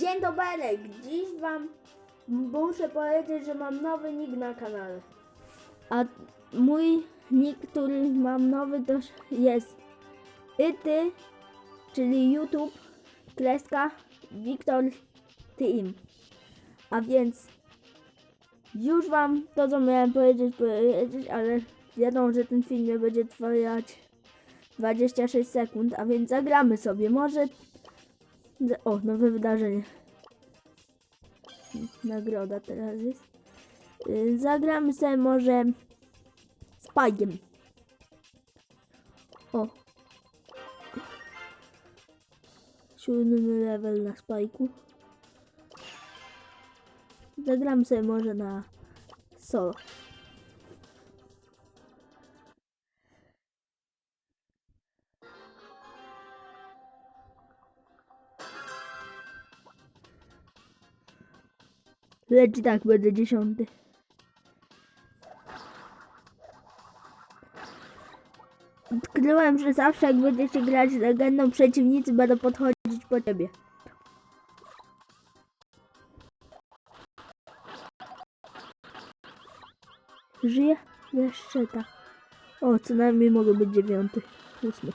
Dzień dobry, dziś wam muszę powiedzieć, że mam nowy nick na kanale. A mój nick, który mam nowy to jest Ity, czyli YouTube, kreska, Wiktor Team. A więc już wam to co miałem powiedzieć, powiedzieć, ale wiadomo, że ten film nie będzie trwać 26 sekund, a więc zagramy sobie. Może o, nowe wydarzenie. Nagroda teraz jest. Y, Zagramy sobie może Spike'iem. O. Siódmy level na Spike'u. Zagramy sobie może na solo. Lecz i tak będę dziesiąty. Odkryłem, że zawsze jak będziecie grać z legendą, przeciwnicy będą podchodzić po ciebie. Żyje? Jeszcze tak. O, co najmniej mogę być dziewiąty. Ósmy.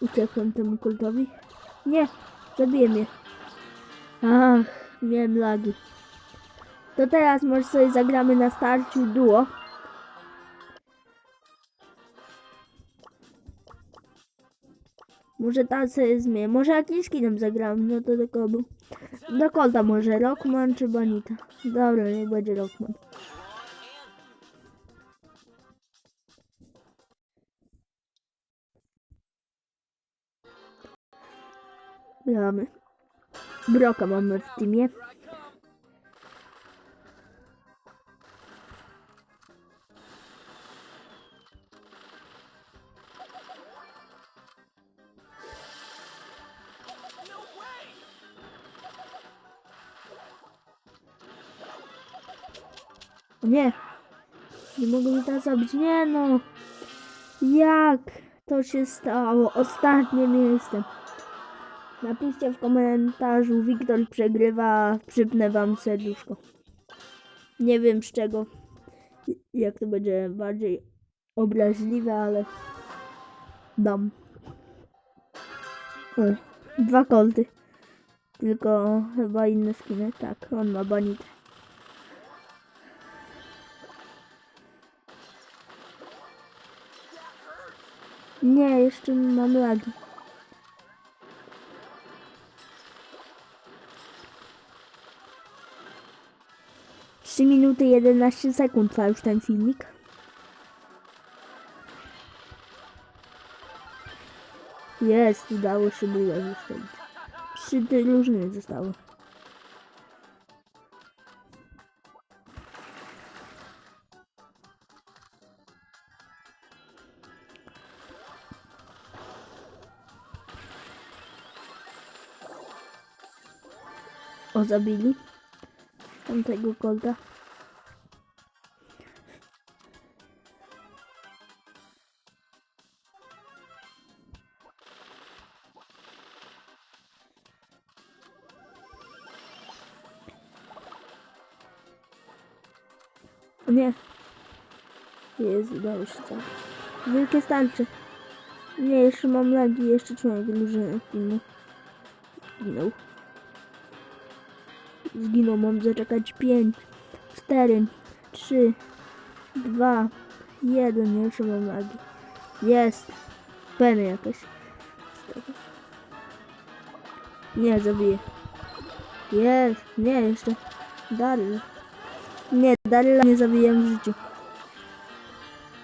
Uciekłem temu kultowi. Nie, zabiję mnie. Ach, miałem lagi. To teraz może sobie zagramy na starciu duo. Może tak sobie zmienię. Może jakimś skinem zagram. No to tylko był. Do kolta może. Rockman czy Bonita. Dobra, niech będzie Rockman. Gramy. Broka mamy w teamie. Nie! Nie mogę mi teraz zabić. Nie no! Jak to się stało? Ostatnie miejsce. Napiszcie w komentarzu, Wiktor przegrywa, przypnę wam serduszko. Nie wiem z czego, jak to będzie bardziej obraźliwe, ale dam. O, dwa kolty. Tylko chyba inne skiny. Tak, on ma banit. Nie, jeszcze mam lagi. Trzy minuty 11 sekund trwa już ten filmik. Jest, udało się było zostawić. Trzy drużyny zostały. O, zabili tamtego kolta. O nie. Jezu, udało się zabić. Wielkie starcze. Nie, jeszcze mam lagi, jeszcze człowiek drużyny filmu. Zginął. Mam zaczekać 5, 4, 3, 2, 1, jeszcze mam lagi. Jest. Peny jakaś. Nie, zabiję. Jest. Nie, jeszcze. Daryl. Nie, Daryla nie zabiję w życiu.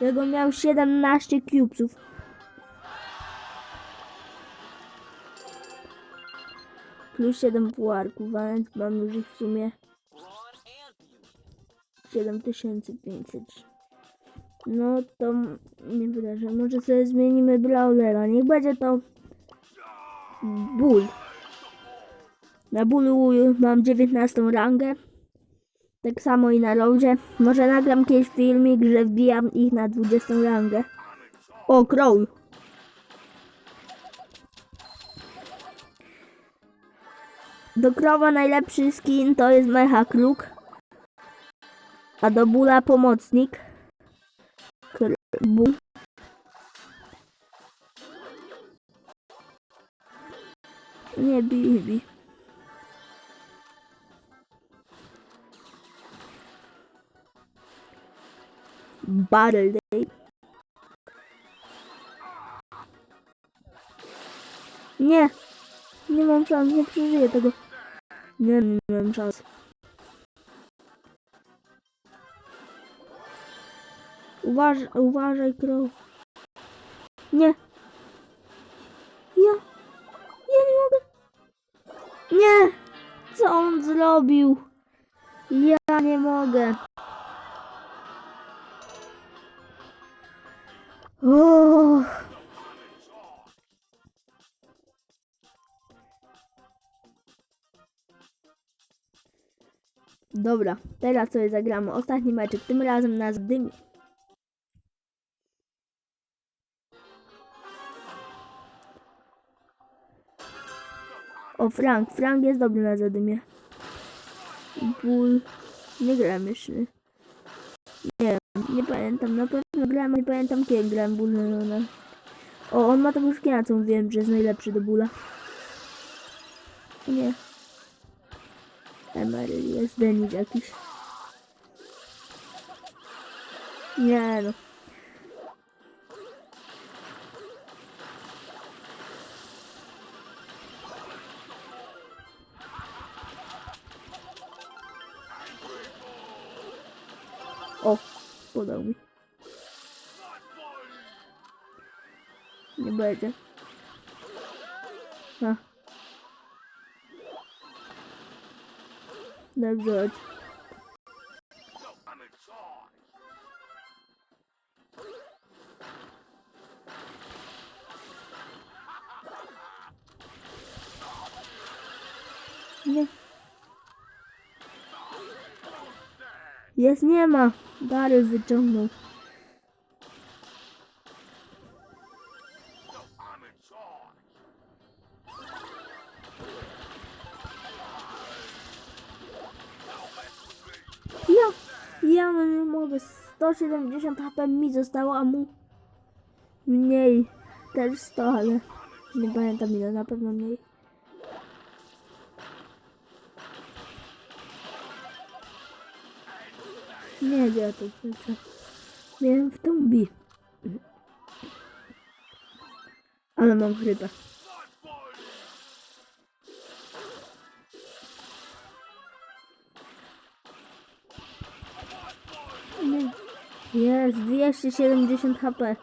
Jego miał 17 cubesów. Plus 7 puarków, a więc mam już w sumie 7500. No to nie wydarzy. Może sobie zmienimy Brawlera. Niech będzie to Bull. Na Bullu mam 19 rangę. Tak samo i na Rozie. Może nagram kiedyś filmik, że wbijam ich na 20 rangę. O, król. Do krowa najlepszy skin to jest Mecha Kruk. A do bóla pomocnik. Kr- bu. Nie Bibi. Battle Day. Nie. Nie mam szans, nie przeżyję tego. Nie, mam szans. Uważ, uważaj, krow. Nie. Ja. Ja nie mogę. Nie. Co on zrobił? Ja nie mogę. Oh. Dobra, teraz sobie zagramy ostatni meczek, tym razem nas dymi. O, Frank, Frank jest dobry na zadymie. Ból, nie gram jeszcze. Nie, nie pamiętam, na pewno gram, nie pamiętam kiedy gram ból na O, on ma tego skina, co mówiłem, że jest najlepszy do bóla. Nie. Emery jest Denis jakiś. Nie no. O, podał mi. Nie będzie. Dobrze. Nie. Jest, nie ma. Daryl wyciągnął. Nie mogę. 170 HP mi zostało, a mu mniej. Też 100, ale nie pamiętam ile, na pewno mniej. Nie, gdzie ja to wrzucę? Miałem w tą bi. Ale mam chrypę. Jest 270 HP.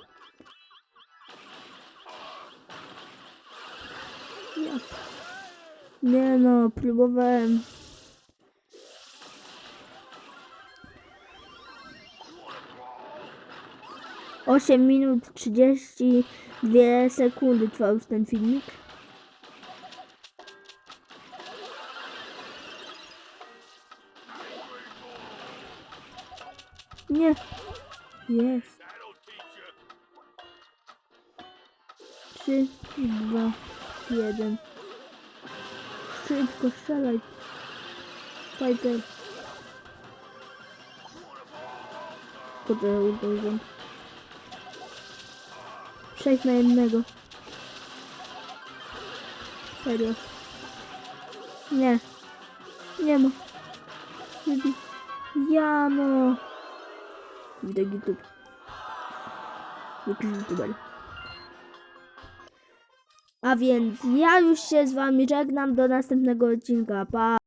Nie no, próbowałem. Osiem minut 32 sekundy trwał już ten filmik. Nie. Jest. Trzy, dwa, jeden. Szybko strzelaj. Piper. Ja uderzyłem? Sześć na jednego. Serio. Nie. Nie ma. Ja no. Widzę YouTube. Jakiś youtuber. A więc ja już się z wami żegnam do następnego odcinka. Pa!